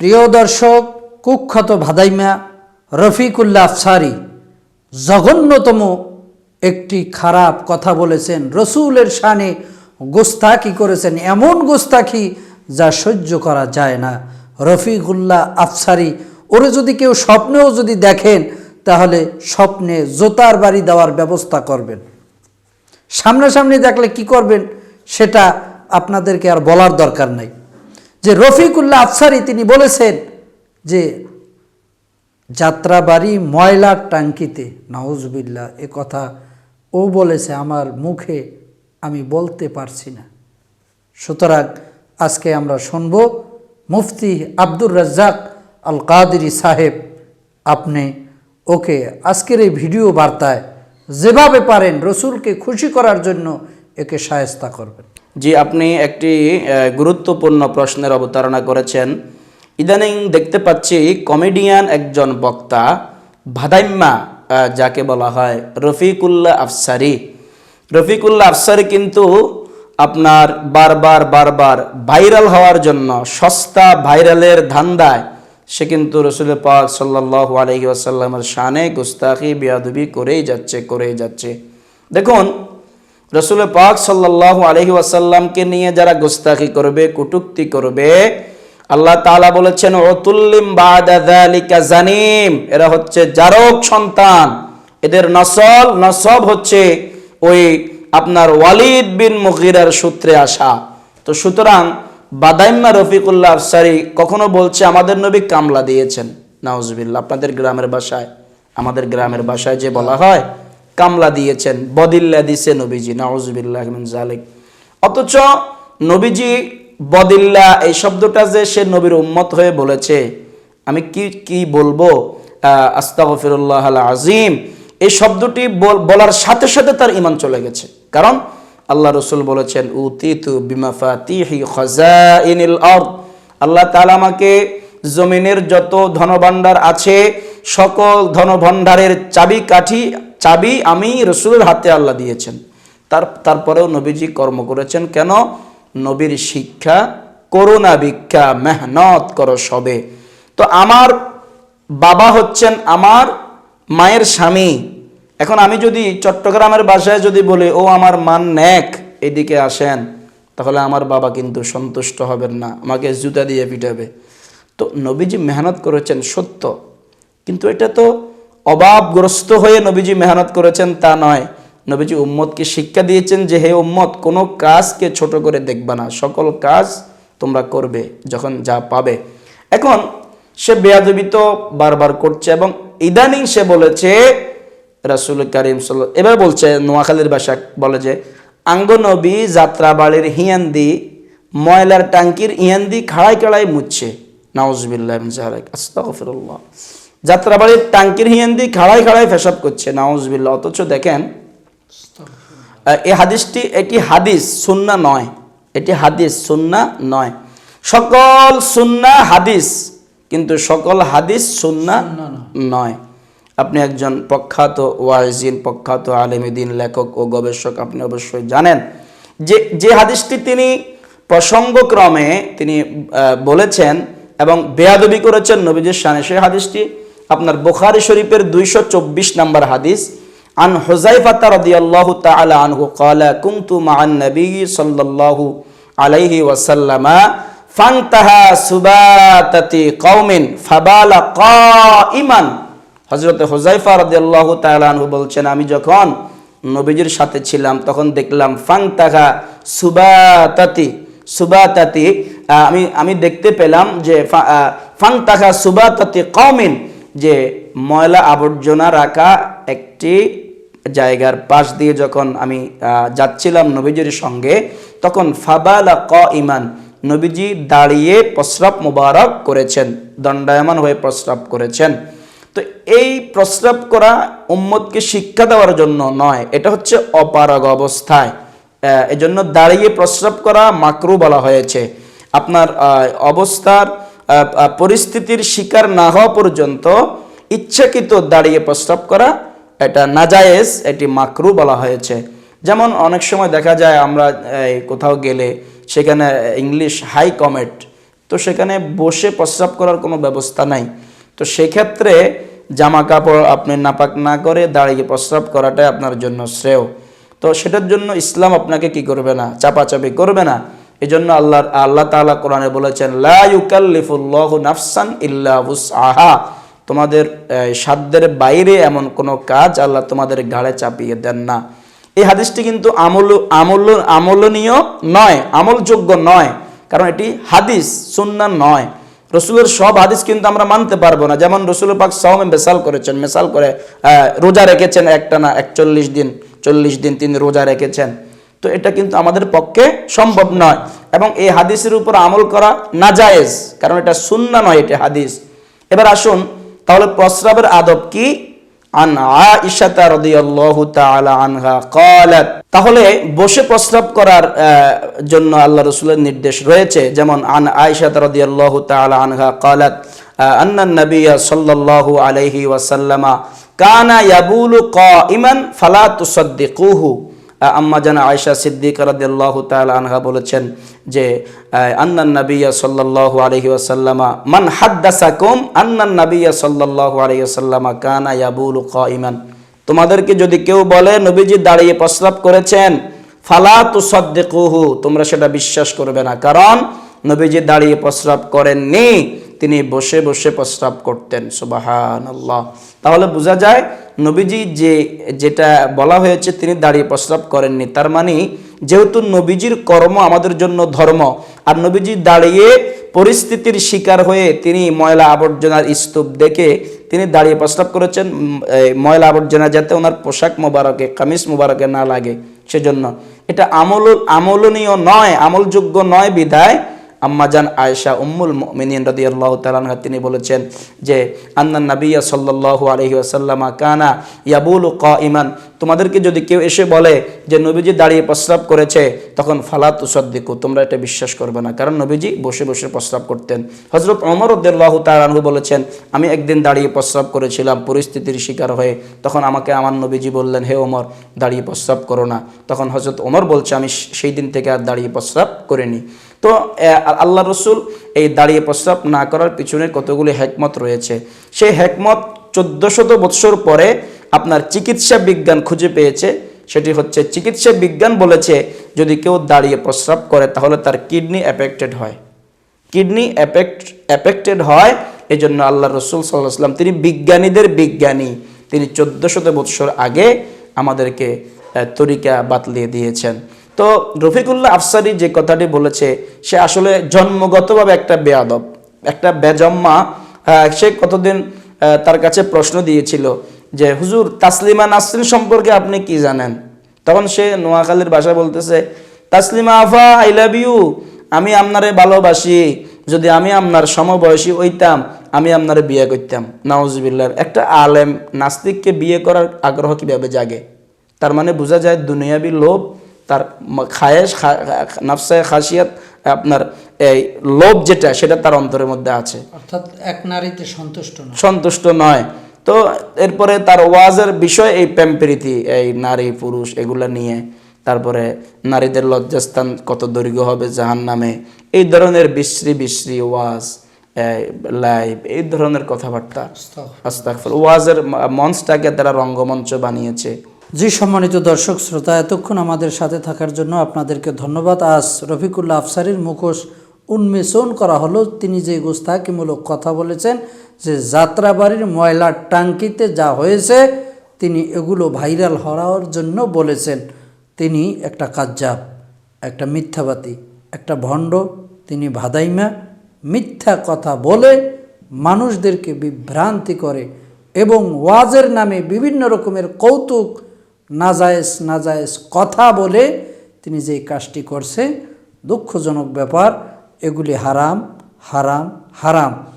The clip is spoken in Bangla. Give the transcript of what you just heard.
প্রিয় দর্শক, কুখ্যাত ভাদাইমা রফিকুল্লাহ আফসারি জঘন্যতম একটি খারাপ কথা বলেছেন। রসুলের শানে গোস্তাকি করেছেন, এমন গোস্তাকি যা সহ্য করা যায় না। রফিকুল্লাহ আফসারি, ওরে যদি কেউ স্বপ্নেও যদি দেখেন, তাহলে স্বপ্নে জোতার বাড়ি দেওয়ার ব্যবস্থা করবেন। সামনাসামনি দেখলে কি করবেন, সেটা আপনাদেরকে আর বলার দরকার নাই। যে রফিকুল্লাহ আফসারি তিনি বলেছেন যে যাত্রাবাড়ি ময়লার টাঙ্কিতে নাউজবিল্লা এ কথা ও বলেছে, আমার মুখে আমি বলতে পারছি না। সুতরাং আজকে আমরা শুনব মুফতি আব্দুর রাজ্জাক আল কাদেরি সাহেব, আপনি ওকে আজকের এই ভিডিও বার্তায় যেভাবে পারেন রসুলকে খুশি করার জন্য একে সায়স্তা করবেন। জি আপনি একটি গুরুত্বপূর্ণ প্রশ্নের অবতারণা করেছেন। ইদানিং দেখতে পাচ্ছি কমেডিয়ান একজন বক্তা, ভাদাইম্মা যাকে বলা হয় রফিকুল্লাহ আফসারি। রফিকুল্লাহ আফসারি কিন্তু আপনার বারবার বারবার ভাইরাল হওয়ার জন্য সস্তা ভাইরালের ধান্দায় সে কিন্তু রসুল পাক সাল্লাহ আলহি আসাল্লামের শানে গুস্তাখি, বিয়াদুবি করেই যাচ্ছে করেই যাচ্ছে। দেখুন রসুল পাক সাল্লাহ আলহি ওয়াসাল্লামকে নিয়ে যারা গোস্তাখি করবে, কুটুক্তি করবে, আল্লাহ তাআলা বলেছেন অতুল্লিম বাদালিকা জানিম এরা হচ্ছে জারক সন্তান। এদের নসল, নসব হচ্ছে ওই আপনার ওয়ালিদ বিন মুগিরার সূত্রে আসা। তো সুতরাং বাদাইম্মা রফিকুল্লাহ আফসারি কখনো বলছে, আমাদের নবী কামলা দিয়েছেন। নাউজবিল্লা আপনাদের গ্রামের বাসায়, আমাদের গ্রামের বাসায় যে বলা হয় কামলা দিয়েছেন। বদিল্লা দিছে নবীজি, নাউজবিল্লাহ মিন জালিক অথচ নবীজি বদিল্লা এই শব্দটা যে সে নবীর উম্মত হয়ে বলেছে, আমি কি কি বলব? আস্তাগফিরুল্লাহ আল আজিম এই শব্দটি বল- বলার সাথে সাথে তার ইমান চলে গেছে। কারণ আল্লাহ রসুল বলেছেন আল্লাহ আমাকে জমিনের যত ধনভাণ্ডার আছে, সকল ধনভাণ্ডারের চাবি কাঠি চাবি আমি রসুলের হাতে আল্লাহ দিয়েছেন। তার, তারপরেও নবীজি কর্ম করেছেন, কেন? নবীর শিক্ষা, করুণা ভিক্ষা, মেহনত করো সবে। তো আমার বাবা হচ্ছেন আমার মায়ের স্বামী। এখন আমি যদি চট্টগ্রামের বাসায় যদি বলি, ও আমার মান নেক, এদিকে আসেন, তাহলে আমার বাবা কিন্তু সন্তুষ্ট হবেন না, আমাকে জুতা দিয়ে পিটাবে। তো নবীজি মেহনত করেছেন সত্য, কিন্তু এটা তো অভাবগ্রস্ত হয়ে নবীজি মেহনত করেছেন তা নয়। নবীজি উম্মতকে শিক্ষা দিয়েছেন যে, হে উম্মত, কোনো কাজকে ছোট করে দেখবে না। সকল কাজ তোমরা করবে যখন যা পাবে। এখন সে বেয়াদবি তো বারবার করছে এবং ইদানিং সে বলেছে, রাসুল করিম সাল এবার বলছে, নোয়াখালীর ভাষা বলে যে, আঙ্গ নবী যাত্রাবাড়ির হিয়ান্দি, ময়লার টাঙ্কির ইহান্দি খাড়াই খাড়াই মুচ্ছে নাউজবিল্লাহ আস্তাগফিরুল্লাহ। যাত্রাবাড়ির টাঙ্কির হিয়ান্দি খাড়াই খাড়াই ফেসাব করছে, নাউজবিল্লাহ। অথচ দেখেন এই হাদিসটি এটি হাদিস, সুন্না নয়। এটি হাদিস, সুন্না নয়। সকল সুন্না হাদিস, কিন্তু সকল হাদিস সুন্না নয়। আপনি একজন প্রখ্যাত ওয়াইজিন প্রখ্যাত আলেমিদিন, লেখক ও গবেষক, আপনি অবশ্যই জানেন যে যে হাদিসটি তিনি প্রসঙ্গক্রমে তিনি বলেছেন এবং বেয়াদবি করেছেন নবীজের শানে, সেই হাদিসটি আপনার বুখারি শরীফের দুইশো চব্বিশ নম্বর হাদিস, আন হোজাইফাতা রদিয়াল্লাহু তাআলা আনহু ক্বালা, কুনতু মা'আন নবী সাল্লাল্লাহু আলাইহি ওয়াসাল্লামা, ফান্তাহা সুবাতাতি কওমিন, ফাবালা কাইমান হযরত হোজাইফা রাদিয়াল্লাহু তাআলা আনহু বলছেন, আমি যখন নবীজির সাথে ছিলাম, তখন দেখলাম ফাংতাহা সুবাতাতি সুবাতাতি। আমি আমি দেখতে পেলাম যে ফাংতাহা সুবাতাতি কওমিন। যে ময়লা আবর্জনা রাখা একটি জায়গার পাশ দিয়ে যখন আমি যাচ্ছিলাম নবীজির সঙ্গে, তখন ফাবালা ক ইমান নবীজি দাঁড়িয়ে প্রস্রাব মোবারক করেছেন, দণ্ডায়মান হয়ে প্রস্রাব করেছেন। তো এই প্রস্রাব করা উম্মতকে শিক্ষা দেওয়ার জন্য নয়, এটা হচ্ছে অপারগ অবস্থায়। এজন্য দাঁড়িয়ে প্রস্রাব করা মাকরু বলা হয়েছে। আপনার অবস্থার পরিস্থিতির শিকার না হওয়া পর্যন্ত ইচ্ছাকৃত দাঁড়িয়ে প্রস্রাব করা এটা নাজায়েজ, এটি মাকরু বলা হয়েছে। যেমন অনেক সময় দেখা যায় আমরা কোথাও গেলে সেখানে ইংলিশ হাই কমেট, তো সেখানে বসে প্রস্রাব করার কোনো ব্যবস্থা নাই। তো সেক্ষেত্রে জামা কাপড় আপনি নাপাক না করে দাঁড়িয়ে প্রস্রাব করাটাই আপনার জন্য শ্রেয়। তো সেটার জন্য ইসলাম আপনাকে কি করবে না, চাপাচাপি করবে না? এই জন্য আল্লাহ আল্লাহ তাআলা কোরআনে বলেছেন নাফসান ইল্লা উসআহা তোমাদের আহ, সাধ্যের বাইরে এমন কোনো কাজ আল্লাহ তোমাদের ঘাড়ে চাপিয়ে দেন না। এই হাদিসটি কিন্তু আমল আমল আমলনীয় নয় আমলযোগ্য নয় কারণ এটি হাদিস সুন্নাহ নয়। রসুলের সব হাদিস কিন্তু আমরা মানতে পারব না। যেমন রসুল পাক সাওমে মেসাল করেছেন মেসাল করে আহ, রোজা রেখেছেন একটা না একচল্লিশ দিন চল্লিশ দিন তিনি রোজা রেখেছেন। তো এটা কিন্তু আমাদের পক্ষে সম্ভব নয়। এবং এই হাদিসের উপর আমল করা নাজায়েজ, কারণ এটা সুন্না নয় এটা হাদিস। এবার আসুন, তাহলে প্রস্রাবের আদব কি? তাহলে বসে প্রস্রাব করার জন্য আল্লাহ রাসূলের নির্দেশ রয়েছে। যেমন, আন আনহা ওয়াসাল্লামা কানা ইয়াবুলু কাইমান ফালা তুসাদ্দিকুহু। আম্মা জানা আয়েশা সিদ্দিক রাদিয়াল্লাহু তাআলা আনহা বলেছেন যে আন্নান নাবিয়্যা সাল্লাল্লাহু আলাইহি ওয়াসাল্লামা মান হাদ্দাসাকুম আন্নান নাবিয়্যা সাল্লাল্লাহু আলাইহি ওয়াসাল্লামা কানা ইয়াবুলু কাইমান তোমাদেরকে যদি কেউ বলে, নবীজি দাঁড়িয়ে প্রস্রাব করেছেন, ফালা তু তুসাদ্দিকুহু, তোমরা সেটা বিশ্বাস করবে না। কারণ, নবীজি দাঁড়িয়ে প্রস্রাব করেননি। তিনি বসে বসে প্রস্রাব করতেন, সুবহানাল্লাহ। তাহলে বোঝা যায় নবীজি যে, যেটা বলা হয়েছে তিনি দাঁড়িয়ে প্রস্রাব করেননি। তার মানে যেহেতু নবীজির কর্ম আমাদের জন্য ধর্ম, আর নবীজি দাঁড়িয়ে পরিস্থিতির শিকার হয়ে তিনি ময়লা আবর্জনার স্তূপ দেখে তিনি দাঁড়িয়ে প্রস্রাব করেছেন ময়লা আবর্জনা যাতে ওনার পোশাক মোবারকে, কামিজ মোবারকে না লাগে। সেজন্য এটা আমল আমলনীয় নয়, আমলযোগ্য নয় বিধায় আম্মাজান আয়েশা উম্মুল মুমিনিন রাদিয়াল্লাহু তাআলা আনহা, তিনি বলেছেন যে আন্নান নাবিয়্যা সাল্লাল্লাহু আলাইহি ওয়াসাল্লামা কানা ইয়াবুলু কাইমান তোমাদেরকে যদি কেউ এসে বলে যে, নবীজি দাঁড়িয়ে প্রস্রাব করেছে, তখন ফালা তুসাদ্দিকু, তোমরা এটা বিশ্বাস করবে না। কারণ নবীজি বসে বসে প্রস্রাব করতেন। হযরত অমর তাআলা আনহু বলেছেন, আমি একদিন দাঁড়িয়ে প্রস্রাব করেছিলাম, পরিস্থিতির শিকার হয়ে। তখন আমাকে আমার নবীজি বললেন, হে ওমর, দাঁড়িয়ে প্রস্রাব করো না। তখন হজরত ওমর বলছে, আমি সেই দিন থেকে আর দাঁড়িয়ে প্রস্রাব করিনি। তো আল্লাহ রসুল এই দাঁড়িয়ে প্রস্রাব না করার পিছনে কতগুলি হেকমত রয়েছে। সেই হেকমত চোদ্দশত বৎসর পরে আপনার চিকিৎসা বিজ্ঞান খুঁজে পেয়েছে। সেটি হচ্ছে, চিকিৎসা বিজ্ঞান বলেছে, যদি কেউ দাঁড়িয়ে প্রস্রাব করে, তাহলে তার কিডনি অ্যাফেক্টেড হয়। কিডনি অ্যাফেক্ট অ্যাফেক্টেড হয় এই জন্য আল্লাহ রসুল সাল্লাহ সাল্লাম তিনি বিজ্ঞানীদের বিজ্ঞানী। তিনি চোদ্দশত বৎসর আগে আমাদেরকে তরিকা বাতলিয়ে দিয়েছেন। তো রফিকুল্লাহ আফসারি যে কথাটি বলেছে, সে আসলে জন্মগতভাবে একটা বেয়াদব, একটা বেজম্মা সে কতদিন তার কাছে প্রশ্ন দিয়েছিল যে, হুজুর, তাসলিমা নাসরিন সম্পর্কে আপনি কি জানেন? তখন সে নোয়াখালীর ভাষায় বলতেছে, তাসলিমা আফা, আই লাভ ইউ, আমি আপনারে ভালোবাসি, যদি আমি আপনার সমবয়সী হইতাম, আমি আপনারে বিয়ে করতাম। নাউজবিল্লার একটা আলেম নাস্তিককে বিয়ে করার আগ্রহ কীভাবে জাগে? তার মানে বোঝা যায় দুনিয়াবি লোভ তার খায়েশ নাফসায় খাসিয়াত আপনার এই লোভ যেটা সেটা তার অন্তরের মধ্যে আছে। অর্থাৎ এক নারীতে সন্তুষ্ট সন্তুষ্ট নয়। তো এরপরে তার ওয়াজের বিষয় এই প্রেমপ্রীতি এই নারী পুরুষ এগুলা নিয়ে। তারপরে নারীদের লজ্জাস্থান কত দৈর্ঘ্য হবে জাহান নামে এই ধরনের বিশ্রী বিশ্রী ওয়াজ লাইভ এই ধরনের কথাবার্তা। আস্তাগফির ওয়াজের মঞ্চটাকে তারা রঙ্গমঞ্চ বানিয়েছে। জি সম্মানিত দর্শক শ্রোতা, এতক্ষণ আমাদের সাথে থাকার জন্য আপনাদেরকে ধন্যবাদ। আজ রফিকুল্লাহ আফসারির মুখোশ উন্মেষণ করা হলো। তিনি যে গোস্তাকিমূলক কথা বলেছেন যে যাত্রাবাড়ির ময়লার টাঙ্কিতে যা হয়েছে, তিনি এগুলো ভাইরাল হওয়ার জন্য বলেছেন। তিনি একটা কাজ্জাব, একটা মিথ্যাবাদী, একটা ভণ্ড, তিনি ভাদাইমা, মিথ্যা কথা বলে মানুষদেরকে বিভ্রান্তি করে এবং ওয়াজের নামে বিভিন্ন রকমের কৌতুক নাজায়েজ নাজায়েজ কথা বলে তিনি যে কাজটি করছে দুঃখজনক ব্যাপার এগুলি হারাম হারাম হারাম।